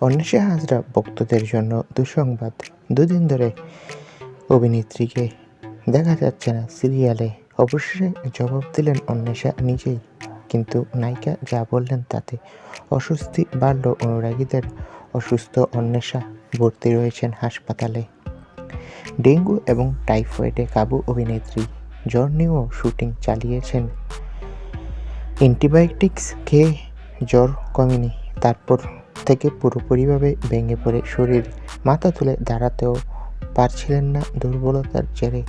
অন্বেষা হাজরা ভক্তদের জন্য দুঃসংবাদ। দুদিন ধরে অভিনেত্রীকে দেখা যাচ্ছে না সিরিয়ালে। অবশেষে জবাব দিলেন অন্বেষা নিজেই। কিন্তু নায়িকা যা বললেন তাতে অস্বস্তি বাড়ল অনুরাগীদের। অসুস্থ অন্বেষা ভর্তি রয়েছেন হাসপাতালে। ডেঙ্গু এবং টাইফয়েডে কাবু অভিনেত্রী জ্বর নিয়েও শুটিং চালিয়েছেন। অ্যান্টিবায়োটিক্স খেয়ে জ্বর কমেনি। তারপর থেকে পুরোপুরিভাবে ভেঙে পড়ে শরীর। মাথা তুলে দাঁড়াতেও পারছিলেন না দুর্বলতার জেরে।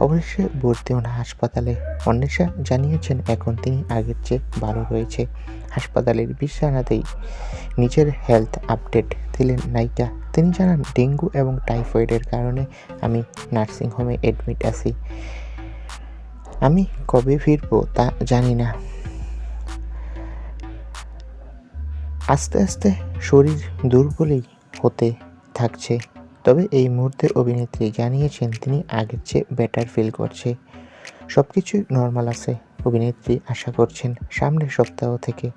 অবশেষে ভর্তি হন হাসপাতালে। অন্বেষা জানিয়েছেন, এখন তিনি আগের চেয়ে ভালো রয়েছে। হাসপাতালের বিছানাতেই নিজের হেলথ আপডেট দিলেন নায়িকা। তিনি জানান, ডেঙ্গু এবং টাইফয়েডের কারণে আমি নার্সিংহোমে অ্যাডমিট আছি। আমি কবে ফিরবো তা জানি না। আস্তে আস্তে শরীর দুর্বলই হতে থাকছে। তবে এই মুহূর্তে অভিনেত্রী জানিয়েছেন, তিনি আগের চেয়ে বেটার ফিল করছে। সব কিছুই নর্মাল আছে, অভিনেত্রী আশা করছেন। সামনের সপ্তাহ থেকে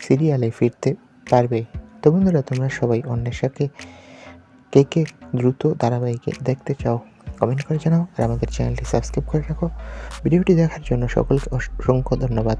সিরিয়ালে ফিরতে পারবে। তো বন্ধুরা, তোমরা সবাই অন্বেষাকে কে কে দ্রুত ধারাবাহিকে দেখতে চাও কমেন্ট করে জানাও। আর আমাদের চ্যানেলটি সাবস্ক্রাইব করে রাখো। ভিডিওটি দেখার জন্য সকলকে অসংখ্য ধন্যবাদ।